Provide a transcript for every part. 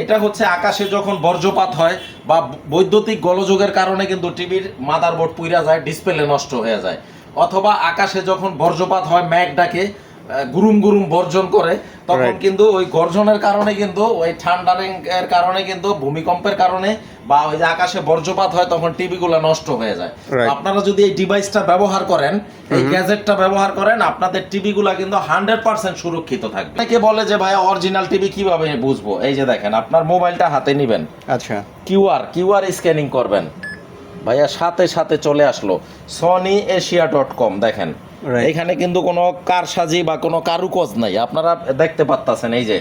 এটা হচ্ছে আকাশে যখন বর্জ্যপাত হয় বা বৈদ্যুতিক গোলযোগের কারণে কিন্তু টিভির মাদারবোর্ড পুইরা যায় ডিসপ্লে নষ্ট হয়ে যায়। অথবা আকাশে যখন বর্জ্যপাত হয় ম্যাগ ডাকে গুরুম গুরুম বর্জন করে তখন কিন্তু ওই গর্জনের কারণে কিন্তু ওই ঠান্ডারিং এর কারণে কিন্তু ভূমিকম্পের কারণে বা ওই যে আকাশে বর্জ্যপাত হয় তখন টিভিগুলো নষ্ট হয়ে যায়। আপনারা যদি এই ডিভাইসটা ব্যবহার করেন এই গ্যাজেটটা ব্যবহার করেন আপনাদের টিভি টিভিগুলা কিন্তু হান্ড্রেড পার্সেন্ট সুরক্ষিত থাকবে। অনেকে বলে যে ভাই অরিজিনাল টিভি কীভাবে বুঝব? এই যে দেখেন আপনার মোবাইলটা হাতে নিবেন। আচ্ছা। কিউআর কিউআর স্ক্যানিং করবেন। ভাইয়া সাথে সাথে চলে আসলো। সনি এশিয়া ডট কম দেখেন. এখানে কিন্তু কোনো কারসাজি বা কোনো কারুকজ নাই। আপনারা দেখতে পাচ্ছেন এই যে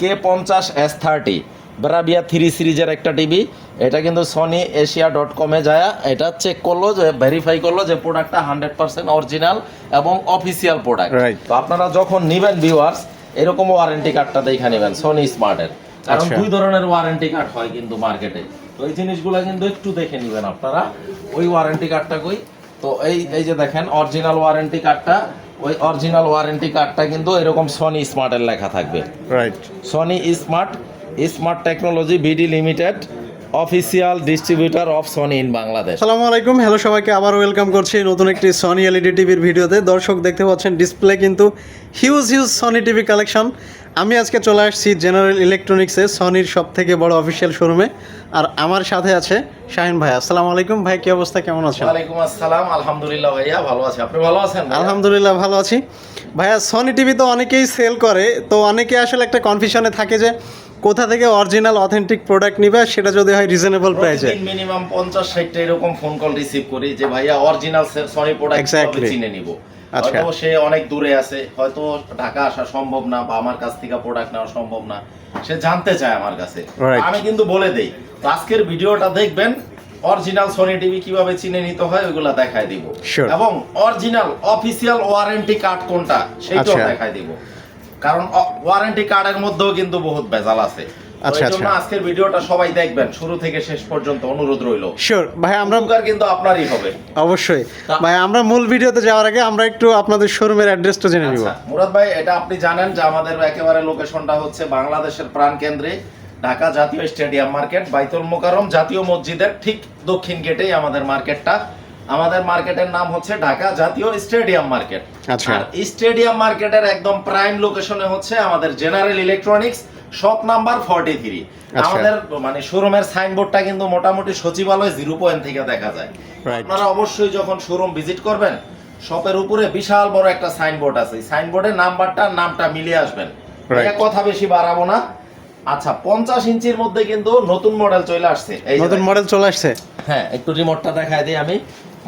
কে পঞ্চাশ এস থার্টি ব্রাবিয়া থ্রি সিরিজের একটা টিভি। এটা কিন্তু সনি এশিয়া ডট কমে যায়। এটা চেক করল যে ভেরিফাই করল যে প্রোডাক্টটা হান্ড্রেড পার্সেন্ট অরিজিনাল এবং অফিসিয়াল প্রোডাক্ট. তো আপনারা যখন নিবেন ভিউয়ার্স এরকম ওয়ারেন্টি কার্ডটা দেখে নেবেন সনি স্মার্টের কারণ আচ্ছা। দুই ধরনের ওয়ারেন্টি কার্ড হয় কিন্তু মার্কেটে তো এই জিনিসগুলো কিন্তু একটু দেখে নেবেন আপনারা। ওই ওয়ারেন্টি কার্ডটা কই? তো এই এই যে দেখেন অরিজিনাল ওয়ারেন্টি কার্ডটা ওই অরিজিনাল ওয়ারেন্টি কার্ডটা কিন্তু এরকম সনি স্মার্টের লেখা থাকবে। Right Sony smart smart technology BD limited official distributor of Sony in Bangladesh আসসালামু আলাইকুম হ্যালো সবাইকে আবার ওয়েলকাম করছি নতুন একটি সনি এলইডি টিভির ভিডিওতে। দর্শক দেখতে পাচ্ছেন ডিসপ্লে কিন্তু huge huge Sony TV collection আমি আজকে চলে আসছি জেনারেল ইলেকট্রনিক্সে সনির সব থেকে বড় অফিসিয়াল শোরুমে আর আমার সাথে আছে শাহিন ভাই আসসালামু আলাইকুম ভাই কি অবস্থা? কেমন আছেন? ওয়ালাইকুম আসসালাম। আলহামদুলিল্লাহ ভাইয়া ভালো আছি। আপনি ভালো আছেন? আলহামদুলিল্লাহ ভালো আছি। ভাইয়া সনি টিভি তো অনেকেই সেল করে তো অনেকে আসলে একটা কনফিউশনে থাকে যে কোথা থেকে অরিজিনাল অথেন্টিক প্রোডাক্ট নিবে সেটা যদি হয় রিজনেবল প্রাইসে মিনিমাম পঞ্চাশ ষাটটা এরকম ফোন কল রিসিভ করি যে ভাইয়া অরিজিনাল সনি প্রোডাক্ট. চিনে নিব। হয়তো সে অনেক দূরে আছে হয়তো ঢাকা আসা সম্ভব না বা আমার কাছ থেকে প্রোডাক্ট নেওয়া সম্ভব না সে জানতে চায় আমার কাছে। আমি কিন্তু বলে দেই আজকের ভিডিওটা দেখবেন অরিজিনাল সনি টিভি কীভাবে চিনে নিতে হয় ওইগুলা দেখায় দিব। এবং অরিজিনাল অফিসিয়াল ওয়ারেন্টি কার্ড কোনটা সেটাও আচ্ছা। দেখায় দিব। কারণ ওয়ারেন্টি কার্ডের মধ্যেও কিন্তু বহুত ভেজাল আছে। আচ্ছা, আচ্ছা। আজকের ভিডিওটা সবাই দেখবেন। শুরু থেকে শেষ পর্যন্ত অনুরোধ রইল। শিওর ভাই আমরা কিন্তু আপনারই হবে। অবশ্যই। ভাই আমরা মূল ভিডিওতে যাওয়ার আগে আমরা একটু আপনাদের শোরুমের অ্যাড্রেসটা জেনে নিব। আচ্ছা মুরাদ ভাই এটা আপনি জানেন যে আমাদের একেবারে লোকেশনটা হচ্ছে বাংলাদেশের ঢাকা জাতীয় স্টেডিয়াম মার্কেট বাইতুল মোকারম জাতীয় মসজিদের ঠিক দক্ষিণ গেটেই আমাদের মার্কেটটা। আমাদের মার্কেটের নাম হচ্ছে ঢাকা জাতীয় স্টেডিয়াম মার্কেট। আচ্ছা। আর স্টেডিয়াম মার্কেটের একদম প্রাইম লোকেশনে হচ্ছে আমাদের general electronics shop number forty three আচ্ছা। আমাদের মানে শোরুমের সাইনবোর্ডটা কিন্তু মোটামুটি সচিবালয় জিরো পয়েন্ট থেকে দেখা যায়। আপনারা অবশ্যই যখন শোরুম ভিজিট করবেন শপের উপরে বিশাল বড় একটা সাইনবোর্ড আছে। সাইনবোর্ডের নাম্বারটা নামটা মিলিয়ে আসবেন। কথা বেশি বাড়াবো না। আচ্ছা পঞ্চাশ ইঞ্চির মধ্যে কিন্তু নতুন মডেল চলে আসছে। এই নতুন মডেল চলে আসছে? হ্যাঁ একটু রিমোটটা দেখায় দিই আমি।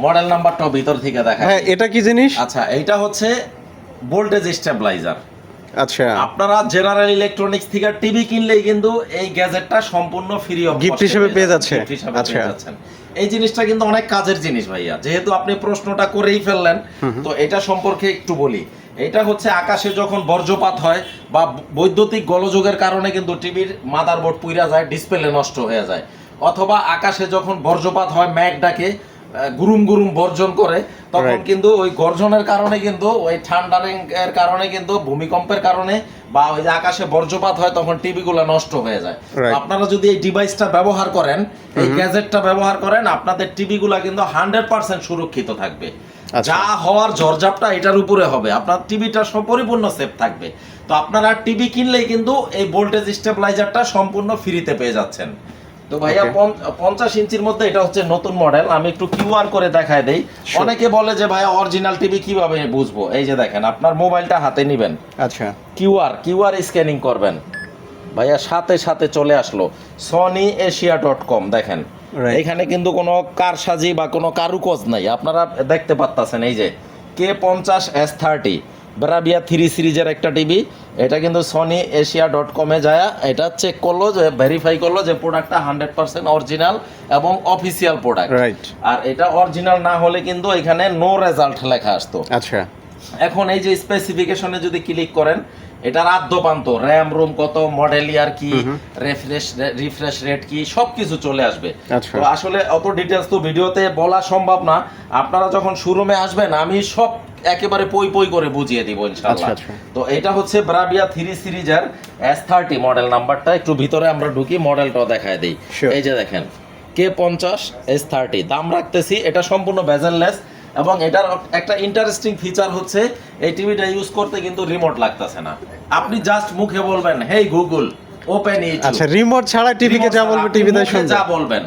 মডেল নাম্বারটাও ভিতর থেকে দেখায় হ্যাঁ এটা কি জিনিস? আচ্ছা এইটা হচ্ছে ভোল্টেজ স্টেবিলাইজার আচ্ছা। আপনারা জেনারেল ইলেকট্রনিক্স থেকে টিভি কিনলেই কিন্তু এই গ্যাজেটটা সম্পূর্ণ ফ্রি অফ Gift হিসেবে পেয়ে যাচ্ছে। আচ্ছা। এই জিনিসটা কিন্তু অনেক কাজের জিনিস ভাইয়া। যেহেতু আপনি প্রশ্নটা করেই ফেললেন তো এটা সম্পর্কে একটু বলি। এটা হচ্ছে আকাশে যখন বর্জ্যপাত হয় বা বৈদ্যুতিক গোলযোগের কারণে কিন্তু টিভির মাদারবোর্ড পুইরা যায় ডিসপ্লে নষ্ট হয়ে যায়। অথবা আকাশে যখন বর্জ্যপাত হয় ম্যাগ ডাকে গুরুম গুরুম বর্জন করে তখন কিন্তু ওই গর্জনের কারণে কিন্তু ওই ঠান্ডারিং এর কারণে কিন্তু ভূমিকম্পের কারণে বা ওই যে আকাশে বর্জ্যপাত হয় তখন টিভিগুলো নষ্ট হয়ে যায়। আপনারা যদি এই ডিভাইসটা ব্যবহার করেন এই গ্যাজেটটা ব্যবহার করেন আপনাদের টিভিগুলো কিন্তু হান্ড্রেড পার্সেন্ট সুরক্ষিত থাকবে। আচ্ছা। যা হওয়ার জর্জাপটা এটার উপরে হবে। আপনার টিভিটা পরিপূর্ণ সেফ থাকবে। তো আপনারা টিভি কিনলেই কিন্তু এই ভোল্টেজ স্টেবিলাইজারটা সম্পূর্ণ ফ্রিতে পেয়ে যাচ্ছেন। তো ভাইয়া. পঞ্চাশ ইঞ্চির মধ্যে এটা হচ্ছে নতুন মডেল। আমি একটু কিউআর করে দেখায় দেই। অনেকে বলে যে ভাইয়া অরিজিনাল টিভি কীভাবে বুঝব? এই যে দেখেন আপনার মোবাইলটা হাতে নিবেন। আচ্ছা। কিউআর কিউআর স্ক্যানিং করবেন। ভাইয়া সাথে সাথে চলে আসলো। সনি এশিয়া ডট কম দেখেন. এখানে কিন্তু কোনো কারসাজি বা কোনো কারুকজ নাই। আপনারা দেখতে পাচ্ছেন এই যে কে পঞ্চাশ এস থার্টি ব্রাবিয়া থ্রি সিরিজের একটা টিভি এটা কিন্তু সনি এশিয়া ডট কমে যায়। এটা চেক করল যে ভেরিফাই করল যে প্রোডাক্টটা হান্ড্রেড পার্সেন্ট অরিজিনাল এবং অফিসিয়াল প্রোডাক্ট রাইট আর এটা অরিজিনাল না হলে কিন্তু এখানে নো রেজাল্ট লেখা আসতো। আচ্ছা। এখন এই যে স্পেসিফিকেশনে যদি ক্লিক করেন এটার আদ্যপান্ত র্যাম রুম কত মডেল ইয়ার কি রিফ্রেশ রিফ্রেশ রেট কি সবকিছু চলে আসবে। আচ্ছা। তো আসলে অত ডিটেলস তো ভিডিওতে বলা সম্ভব না। আপনারা যখন শোরুমে আসবেন আমি সব একেবারে পই পই করে বুঝিয়ে দিব ইনশাআল্লাহ। আচ্ছা, আচ্ছা। তো এটা হচ্ছে ব্রাভিয়া থ্রি সিরিজের এস থার্টি মডেল নাম্বারটা একটু ভিতরে আমরা ঢুকি মডেলটাও দেখায় দিই। এই যে দেখেন কে পঞ্চাশ এস থার্টি দাম রাখতেছি এটা সম্পূর্ণ বেজেললেস এবং এটার একটা ইন্টারেস্টিং ফিচার হচ্ছে এই টিভিটা ইউজ করতে কিন্তু রিমোট লাগতেছে না। আপনি জাস্ট মুখে বলবেন হেই গুগল ওপেন ইউটিউব আচ্ছা রিমোট ছাড়া টিভিকে যা বলবে টিভি তাই শুনবে যা বলবেন।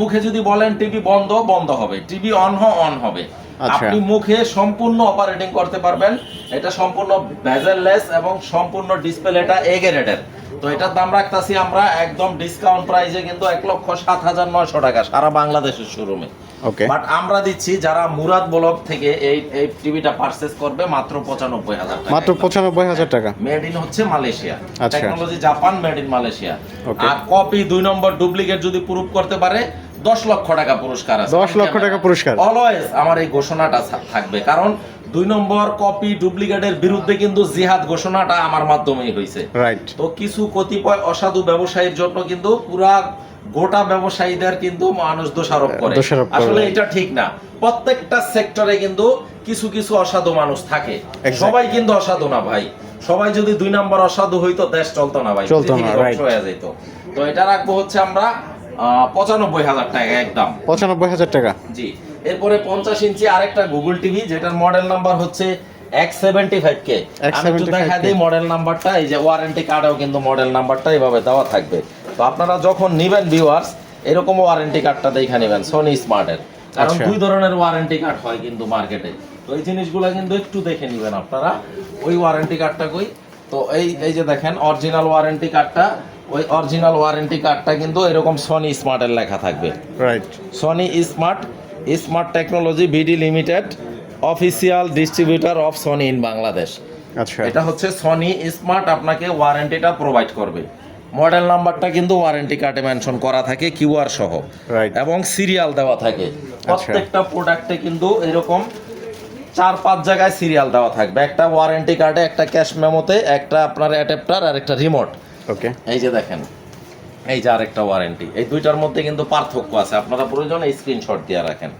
মুখে যদি বলেন টিভি বন্ধ বন্ধ হবে। টিভি অন হ অন হবে। আপনি মুখে সম্পূর্ণ অপারেটিং করতে পারবেন। এটা সম্পূর্ণ ভেজেললেস এবং সম্পূর্ণ ডিসপ্লেটা এ গ্রেডের তো এটার দাম রাখতাছি আমরা একদম ডিসকাউন্ট প্রাইসে কিন্তু এক লক্ষ সাত হাজার নয়শো টাকা সারা বাংলাদেশের শোরুমে ওকে বাট আমরা দিচ্ছি যারা মুরাদ ব্লক থেকে এই এই টিভিটা পারচেস করবে মাত্র পঁচানব্বই হাজার টাকা। মাত্র পঁচানব্বই হাজার টাকা। মেড ইন হচ্ছে মালয়েশিয়া। আচ্ছা। Technology Japan made in Malaysia. R copy দুই নম্বর ডুপ্লিকেট যদি প্রুফ করতে পারে দশ লক্ষ টাকা পুরস্কার আছে। 10 লক্ষ টাকা পুরস্কার। অলওয়েজ আমার এই ঘোষণাটা থাকবে। কারণ দুই নম্বর কপি ডুপ্লিকেটের বিরুদ্ধে কিন্তু জিহাদ ঘোষণাটা আমার মাধ্যমেই হয়েছে রাইট তো কিছু কতিপয় অসাধু ব্যবসায়ীর জন্য কিন্তু পুরা গোটা ব্যবসায়ীদের কিন্তু মানুষ দোষারোপ করে। আসলে এটা ঠিক না। প্রত্যেকটা সেক্টরে কিন্তু কিছু কিছু অসাধু মানুষ থাকে। সবাই কিন্তু অসাধু না ভাই। সবাই যদি দুই নাম্বার অসাধু হইতো দেশ চলতো না ভাই। চলতো না, হয়ে যেত তো এটা রাখব হচ্ছে আমরা পঁচানব্বই হাজার টাকা একদম। পঁচানব্বই হাজার টাকা। জি। এরপরে পঞ্চাশ ইঞ্চি আরেকটা গুগল টিভি যেটার মডেল নাম্বার হচ্ছে এক্স সেভেন্টি ফাইভ কে আমি একটু দেখা দিই মডেল নাম্বারটা এই যে ওয়ারেন্টি কার্ডেও কিন্তু মডেল নাম্বারটা এইভাবে দেওয়া থাকবে। তো আপনারা যখন নিবেন ভিউয়ার্স এরকম ওয়ারেন্টি কার্ডটা দেখে নেবেন সোনি স্মার্টের কারণ আচ্ছা। দুই ধরনের ওয়ারেন্টি কার্ড হয় কিন্তু মার্কেটে তো এই জিনিসগুলো কিন্তু একটু দেখে নেবেন আপনারা ওই ওয়ারেন্টি কার্ডটা কই? তো এই এই যে দেখেন অরিজিনাল ওয়ারেন্টি কার্ডটা ওই অরিজিনাল ওয়ারেন্টি কার্ডটা কিন্তু এরকম সনি স্মার্টের লেখা থাকবে। Right Sony smart smart technology BD limited official distributor of Sony in Bangladesh আচ্ছা। এটা হচ্ছে সনি স্মার্ট আপনাকে ওয়ারেন্টিটা প্রোভাইড করবে। মডেল নাম্বারটা কিন্তু ওয়ারেন্টি কার্ডে মেনশন করা থাকে কিউআর সহ. এবং সিরিয়াল দেওয়া থাকে। প্রত্যেকটা প্রোডাক্টে কিন্তু এরকম চার পাঁচ জায়গায় সিরিয়াল দেওয়া থাকবে। একটা ওয়ারেন্টি কার্ডে একটা ক্যাশ মেমোতে একটা আপনার অ্যাডাপ্টার আর একটা রিমোট ওকে এই যে দেখেন এই যে আরেকটা ওয়ারেন্টি এই দুইটার মধ্যে কিন্তু পার্থক্য আছে। আপনারা প্রয়োজন এই স্ক্রিনশট দিয়ে রাখেন।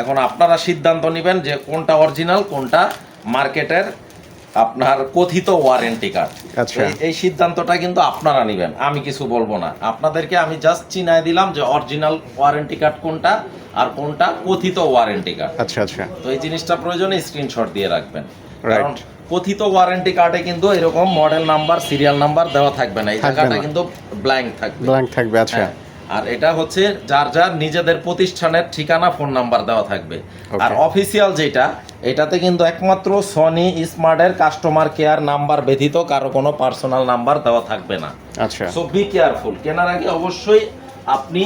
এখন আপনারা সিদ্ধান্ত নেবেন যে কোনটা অরিজিনাল কোনটা মার্কেটের আপনার কথিত ওয়ারেন্টি কার্ড আচ্ছা। এই সিদ্ধান্তটা কিন্তু আপনারা নেবেন। আমি কিছু বলব না। আপনাদেরকে আমি জাস্ট চিনায় দিলাম যে অরিজিনাল ওয়ারেন্টি কার্ড কোনটা আর কোনটা কথিত ওয়ারেন্টি কার্ড আচ্ছা আচ্ছা। তো এই জিনিসটা প্রয়োজনে স্ক্রিনশট দিয়ে রাখবেন. কারণ কথিত ওয়ারেন্টি কার্ডে কিন্তু এরকম মডেল নাম্বার সিরিয়াল নাম্বার দেওয়া থাকবে না। এই জায়গাটা কিন্তু ব্ল্যাঙ্ক থাকবে। ব্ল্যাঙ্ক থাকবে আচ্ছা। হ্যাঁ। আর এটা হচ্ছে যার যার নিজেদের প্রতিষ্ঠানের ঠিকানা ফোন নাম্বার দেওয়া থাকবে। আর অফিসিয়াল যেটা এটাতে কিন্তু একমাত্র সনি স্মার্টের কাস্টমার কেয়ার নাম্বার ব্যতীত কারও কোনো পার্সোনাল নাম্বার দেওয়া থাকবে না। আচ্ছা। সো বি কেয়ারফুল কেনার আগে অবশ্যই আপনি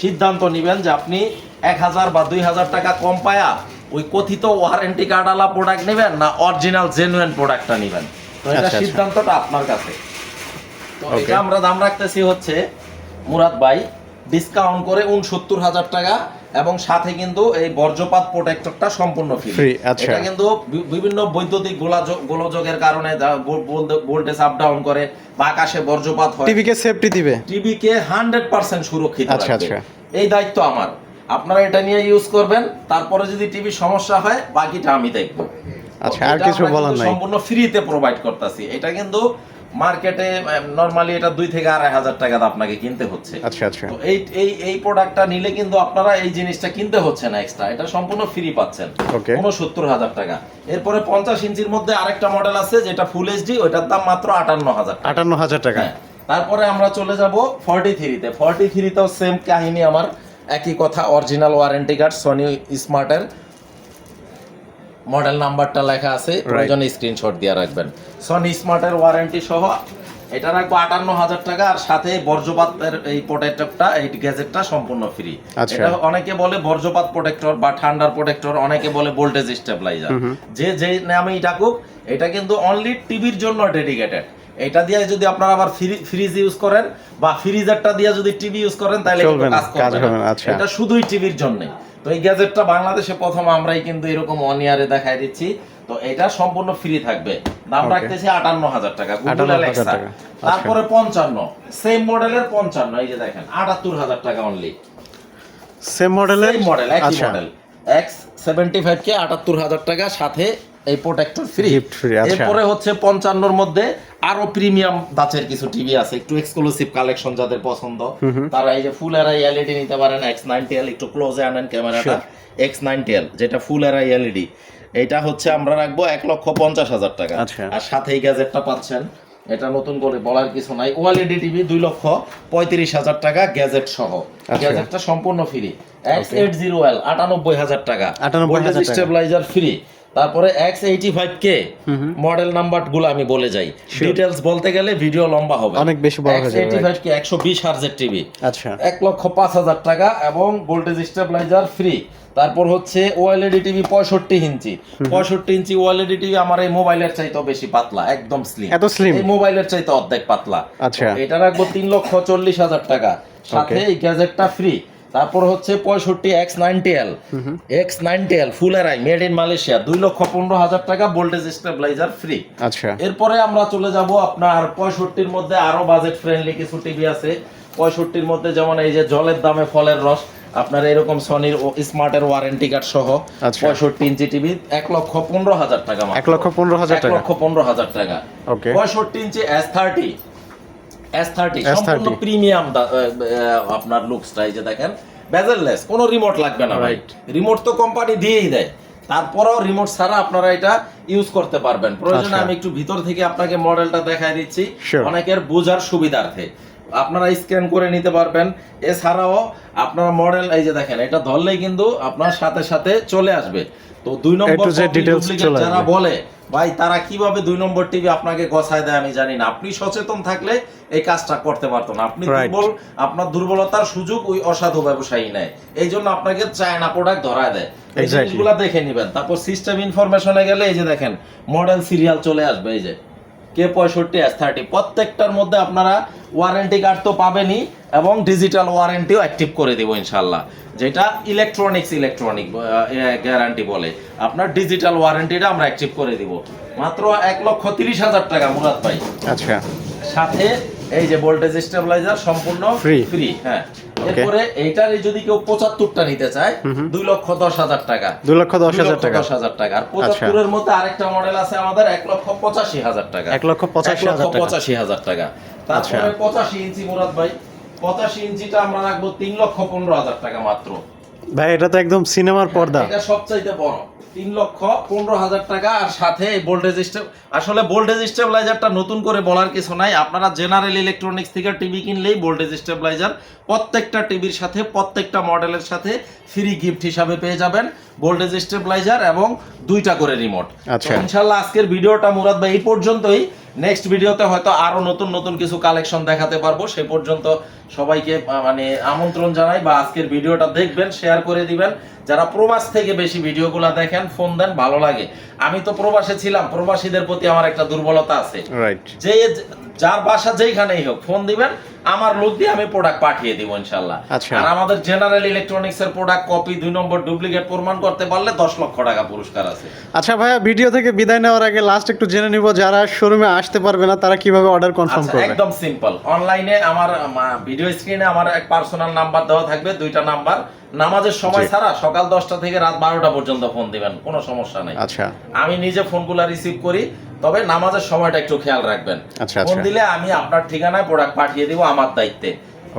সিদ্ধান্ত নেবেন যে আপনি এক হাজার বা দুই হাজার টাকা কম পায়া ওই কথিত ওয়ারেন্টি কার্ডওয়ালা প্রোডাক্ট নেবেন না অরিজিনাল জেনুইন প্রোডাক্টটা নেবেন? তো এটা আচ্ছা, আচ্ছা। সিদ্ধান্তটা আপনার কাছে। তো এটা আমরা দাম রাখতেছি হচ্ছে মুরাদ ভাই ডিসকাউন্ট করে উনসত্তর হাজার টাকা এবং সাথে কিন্তু এই বর্জ্যপাত প্রোটেক্টরটা সম্পূর্ণ ফ্রি আচ্ছা। এটা কিন্তু বিভিন্ন বৈদ্যুতিক গোলাযোগ গোলযোগের কারণে ভোল্টেজ আপ ডাউন করে বা আকাশে বর্জ্যপাত হয়। টিভিকে সেফটি দিবে। টিভিকে হান্ড্রেড পার্সেন্ট সুরক্ষিত আচ্ছা, আচ্ছা। এই দায়িত্ব আমার। আপনারা এটা নিয়ে ইউজ করবেন তারপরে যদি টিভি সমস্যা হয় বাকিটা আমি দেখব। আচ্ছা, আর কিছু বলার নাই। সম্পূর্ণ ফ্রিতে প্রোভাইড করতেছি। এটা কিন্তু মার্কেটে নরমালি এটা দুই থেকে আড়াই হাজার টাকা আপনাকে কিনতে হচ্ছে। আচ্ছা আচ্ছা। তো এই এই এই প্রোডাক্টটা নিলে কিন্তু আপনারা এই জিনিসটা কিনতে হচ্ছে না এক্সট্রা এটা সম্পূর্ণ ফ্রি পাচ্ছেন। Okay. উনসত্তর হাজার টাকা। এরপরে পঞ্চাশ ইঞ্চির মধ্যে আরেকটা মডেল আছে যেটা ফুল এইচডি ওইটার দাম মাত্র আটান্ন হাজার টাকা। আটান্ন হাজার টাকা। হ্যাঁ তারপরে আমরা চলে যাব ফর্টি থ্রিতে ফর্টি থ্রিতেও সেম কাহিনী আমার। একই কথা অরিজিনাল ওয়ারেন্টি কার্ড সনি স্মার্টের মডেল নাম্বারটা লেখা আছে। প্রয়োজনে স্ক্রিনশট দিয়ে রাখবেন। সনি স্মার্টের ওয়ারেন্টি সহ এটা রাখব আটান্ন হাজার টাকা আর সাথে বর্জ্যপাতের এই প্রোটেক্টরটা এই গ্যাজেটটা সম্পূর্ণ ফ্রি আচ্ছা। এটা অনেকে বলে বর্জ্যপাত প্রোটেক্টর বা ঠান্ডার প্রোটেক্টর অনেকে বলে ভোল্টেজ স্টেবিলাইজার যে যে নামেই ডাকুক এটা কিন্তু অনলি টিভির জন্য ডেডিকেটেড এটা দিয়ে যদি আপনারা আবার ফ্রিজ ইউজ করেন বা ফ্রিজারটা দিয়ে যদি টিভি ইউজ করেন তাহলে কাজ করবে না। আচ্ছা। এটা শুধুই টিভির জন্য তো এই গ্যাজেটটা বাংলাদেশে প্রথম আমরাই কিন্তু এরকম অন ইয়ারে দেখাই দিচ্ছি। তো এটা সম্পূর্ণ ফ্রি থাকবে। দাম রাখতেছি আটান্ন হাজার টাকা গুগল অ্যালেক্সা আচ্ছা। তারপরে পঞ্চান্ন। সেম মডেলের পঞ্চান্ন এই যে দেখেন আটাত্তর হাজার টাকা অনলি সেম মডেলের মডেল একই model X seventy five K আটাত্তর হাজার টাকা সাথে এই প্রোটেক্টর ফ্রি free, আচ্ছা। এরপরে হচ্ছে পঞ্চান্নর মধ্যে আরও প্রিমিয়াম দাচের কিছু টিভি আছে একটু এক্সক্লুসিভ কালেকশন যাদের পছন্দ। তারা এই যে ফুল এরা এলইডি নিতে পারেন এক্স নাইনটি এল একটু ক্লোজে আনেন ক্যামেরাটা। এক্স নাইনটি এল যেটা ফুল এরা এলইডি এটা হচ্ছে আমরা রাখব এক লক্ষ পঞ্চাশ হাজার টাকা। আচ্ছা। আর সাথে এই গ্যাজেটটা পাচ্ছেন। এটা নতুন করে বলার কিছু নাই। ওয়ালিডি টিভি দুই লক্ষ পঁয়ত্রিশ হাজার টাকা গ্যাজেট সহ। আচ্ছা। গ্যাজেটটা সম্পূর্ণ free X eight zero L আটানব্বই হাজার টাকা। 98,000 টাকা। স্টেবিলাইজার ফ্রি তারপরে X eighty five K model নাম্বারগুলো আমি বলে যাই। ডিটেলস বলতে গেলে ভিডিও লম্বা হবে। অনেক বেশি বড় হয়ে যাবে, এইটি ফাইভ কে একশো বিশ হার্জের টিভি আচ্ছা। এক লক্ষ পাঁচ হাজার টাকা এবং ভোল্টেজ স্টেবিলাইজার ফ্রি তারপর হচ্ছে ওএলইডি টিভি পঁয়ষট্টি ইঞ্চি। পঁয়ষট্টি ইঞ্চি ওএলইডি টিভি আমার এই মোবাইলের চাইতেও বেশি পাতলা একদম স্লিম এত slim? এই মোবাইলের চাইতে অর্ধেক পাতলা। আচ্ছা। এটা রাখব তিন লক্ষ চল্লিশ হাজার টাকা। সাথে এই গ্যাজেটটা ফ্রি তারপর হচ্ছে পঁয়ষট্টি X ninety L X ninety L full এরাই মেড ইন মালয়েশিয়া দুই লক্ষ পনেরো হাজার টাকা ভোল্টেজ স্টেবিলাইজার ফ্রি আচ্ছা। এরপরে আমরা চলে যাব আপনার পঁয়ষট্টির মধ্যে আরও বাজেট ফ্রেন্ডলি কিছু টিভি আছে। পঁয়ষট্টির মধ্যে যেমন এই যে জলের দামে ফলের রস আপনার এরকম সনির স্মার্টের ওয়ারেন্টি কার্ড সহ আচ্ছা। পঁয়ষট্টি ইঞ্চি টিভি এক লক্ষ পনেরো হাজার টাকা এক লক্ষ পনেরো হাজার এক টাকা। লক্ষ পনেরো হাজার টাকা। পঁয়ষট্টি inch S thirty S thirty S30 সম্পূর্ণ প্রিমিয়াম আপনার লুকসটা এই যে দেখেন। বেজেললেস কোনো রিমোট লাগবে না ভাই। রিমোট তো কোম্পানি দিয়েই দেয়। তারপরেও রিমোট ছাড়া আপনারা এটা ইউজ করতে পারবেন। প্রয়োজনে আচ্ছা। আমি একটু ভিতর থেকে আপনাকে মডেলটা দেখাই দিচ্ছি। অনেকের বোঝার সুবিধার্থে। আপনারা স্ক্যান করে নিতে পারবেন। এছাড়াও আপনারা মডেল এই যে দেখেন এটা ধরলেই কিন্তু আপনার সাথে সাথে চলে আসবে। তো দুই নম্বর যারা বলে ভাই তারা কীভাবে দুই নম্বর টিভি আপনাকে গছায় দেয় আমি জানি না। আপনি সচেতন থাকলে এই কাজটা করতে পারতো না। আপনি দুর্বল আপনার দুর্বলতার সুযোগ ওই অসাধু ব্যবসায়ী নেয়। এই জন্য আপনাকে চায়না প্রোডাক্ট ধরায় দেয়। এই. জিনিসগুলো দেখে নেবেন। তারপর সিস্টেম ইনফরমেশনে গেলে এই যে দেখেন মডেল সিরিয়াল চলে আসবে। এই যে কে পঁয়ষট্টি এস থার্টি প্রত্যেকটার মধ্যে আপনারা ওয়ারেন্টি কার্ড তো পাবেনই। এবং ডিজিটাল ওয়ারেন্টিও অ্যাক্টিভ করে দেবো ইনশাল্লাহ যেটা ইলেকট্রনিক্স ইলেকট্রনিক গ্যারান্টি বলে। আপনার ডিজিটাল ওয়ারেন্টিটা আমরা অ্যাক্টিভ করে দিব। মাত্র এক লক্ষ তিরিশ হাজার টাকা মুরাদ ভাই। আচ্ছা। সাথে এই যে ভোল্টেজ স্টেবিলাইজার সম্পূর্ণ Free. ফ্রি হ্যাঁ। এরপরে এইটার যদি কেউ পঁচাত্তরটা নিতে চায় দুই লক্ষ দশ হাজার টাকা। দুই লক্ষ দশ হাজার টাকা। দশ হাজার টাকা। আর পঁচাত্তরের মধ্যে আরেকটা মডেল আছে আমাদের এক লক্ষ পঁচাশি হাজার টাকা। এক লক্ষ পঁচাশি হাজার টাকা। পঁচাশি হাজার টাকা। তারপরে আচ্ছা। পঁচাশি ইঞ্চি মুরাদ ভাই। পঁচাশি ইঞ্চিটা আমরা রাখব তিন লক্ষ পনেরো হাজার টাকা মাত্র। ভাই এটা তো একদম সিনেমার পর্দা। এটা সবচাইতে বড়। তিন লক্ষ পনেরো হাজার টাকা আর সাথে ভোল্টেজ স্টেপ আসলে ভোল্টেজ স্টেবিলাইজারটা নতুন করে বলার কিছু নাই। আপনারা জেনারেল ইলেকট্রনিক্স থেকে টিভি কিনলেই ভোল্টেজ স্টেবিলাইজার প্রত্যেকটা টিভির সাথে প্রত্যেকটা মডেলের সাথে ফ্রি গিফট হিসাবে পেয়ে যাবেন ভোল্টেজ স্টেবিলাইজার এবং দুইটা করে রিমোট আচ্ছা। ইনশাল্লাহ আজকের ভিডিওটা মুরাদ ভাই এই পর্যন্তই। নেক্সট ভিডিওতে হয়তো আরও নতুন নতুন কিছু কালেকশন দেখাতে পারব। সে পর্যন্ত সবাইকে মানে আমন্ত্রণ জানাই বা আজকের ভিডিওটা দেখবেন শেয়ার করে দিবেন। যারা প্রবাস থেকে বেশি ভিডিওগুলো দেখেন ফোন দেন ভালো লাগে। আমি তো প্রবাসে ছিলাম প্রবাসীদের প্রতি আমার একটা দুর্বলতা আছে। যে যার বাসা যেইখানেই হোক ফোন দিবেন আমার লোক দিয়ে আমি প্রোডাক্ট পাঠিয়ে দিব ইনশাল্লাহ আচ্ছা। আর আমাদের জেনারেল ইলেকট্রনিক্স এর প্রোডাক্ট কপি দুই নম্বর ডুপ্লিকেট প্রমাণ করতে পারলে দশ লক্ষ টাকা পুরস্কার আছে। আচ্ছা ভাইয়া ভিডিও থেকে বিদায় নেওয়ার আগে লাস্ট একটু জেনে নিব যারা শোরুমে আসতে পারবে না তারা কীভাবে অর্ডার কনফার্ম আচ্ছা করবে? একদম সিম্পল অনলাইনে আমার ভিডিও স্ক্রিনে আমার এক পার্সোনাল নাম্বার দেওয়া থাকবে দুইটা নাম্বার নামাজের সময় ছাড়া সকাল দশটা থেকে রাত বারোটা পর্যন্ত ফোন দিবেন কোনো সমস্যা নেই। আচ্ছা। আমি নিজে ফোনগুলো রিসিভ করি তবে নামাজের সময়টা একটু খেয়াল রাখবেন। ফোন আচ্ছা। দিলে আমি আপনার ঠিকানায় প্রোডাক্ট পাঠিয়ে দিব আমার দায়িত্বে।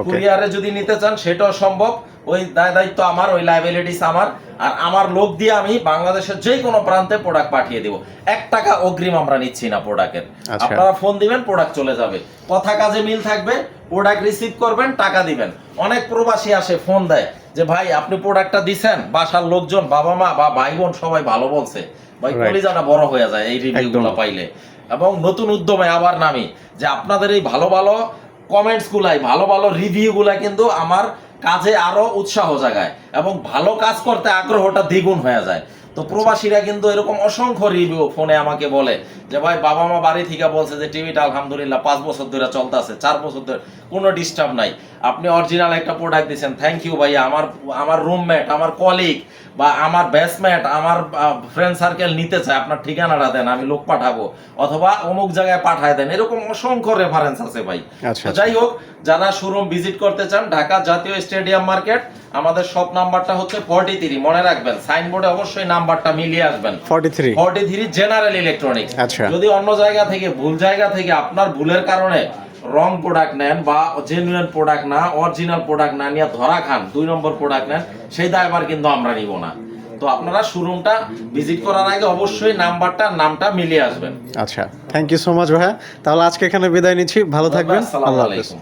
কুরিয়ারে যদি নিতে চান সেটাও সম্ভব। ওই দায় দায়িত্ব আমার ওই লাইবিলিটিস আমার। আর আমার লোক দিয়ে আমি বাংলাদেশের যে কোনো প্রান্তে প্রোডাক্ট পাঠিয়ে দিব। এক টাকা অগ্রিম আমরা নিচ্ছি না প্রোডাক্টের আচ্ছা। আপনারা ফোন দিবেন প্রোডাক্ট চলে যাবে। কথা কাজে মিল থাকবে প্রোডাক্ট রিসিভ করবেন টাকা দিবেন। অনেক প্রবাসী আসে ফোন দেয় যে ভাই আপনি প্রোডাক্টটা দিছেন। বাসার লোকজন বাবা মা বা ভাই বোন সবাই ভালো বলছে। ভাই. কলিজাটা বড় হয়ে যায় এই রিভিউগুলো। পাইলে। এবং নতুন উদ্যমে আবার নামি যে আপনাদের এই ভালো ভালো কমেন্টস গুলাই, ভালো ভালো রিভিউ গুলা কিন্তু আমার কাজে আরও উৎসাহ জাগায় এবং ভালো কাজ করতে আগ্রহটা দ্বিগুণ হয়ে যায়। তো প্রবাসীরা কিন্তু এরকম অসংখ্য রিভিউ ফোনে আমাকে বলে যে ভাই বাবা মা বাড়ি থেকে বলছে যে টিভিটা আলহামদুলিল্লাহ পাঁচ বছর ধরে চলতেছে চার বছর ধরে কোনো ডিস্টার্ব নাই। আপনি অরিজিনাল একটা প্রোডাক্ট দিচ্ছেন থ্যাংক ইউ ভাইয়া আমার আমার রুমমেট আমার কলিগ বা আমার ব্যাচমেট আমার ফ্রেন্ড সার্কেল নিতে চায় আপনার ঠিকানাটা দেন আমি লোক পাঠাবো অথবা অমুক জায়গায় পাঠায় দেন। এরকম অসংখ্য রেফারেন্স আছে ভাই। আচ্ছা, যাই হোক যারা শোরুম ভিজিট করতে চান ঢাকা জাতীয় স্টেডিয়াম মার্কেট আমাদের শপ নাম্বারটা হচ্ছে ফর্টি থ্রি মনে রাখবেন সাইনবোর্ডে অবশ্যই নাম্বারটা মিলিয়ে আসবেন। Forty three forty three general electronics আচ্ছা। যদি অন্য জায়গা থেকে ভুল জায়গা থেকে আপনার ভুলের কারণে রং প্রোডাক্ট নেন বা জেনুইন প্রোডাক্ট না অরিজিনাল প্রোডাক্ট না নিয়ে ধরা খান দুই নম্বর প্রোডাক্ট নেন সেই দায়ভার কিন্তু আমরা নিব না। তো আপনারা শোরুমটা ভিজিট করার আগে অবশ্যই নাম্বারটা নামটা মিলিয়ে আসবেন। আচ্ছা থ্যাংক ইউ সো মাচ ভাইয়া। তাহলে আজকে এখানে বিদায় নিচ্ছি ভালো থাকবেন আল্লাহ আলাইকুম।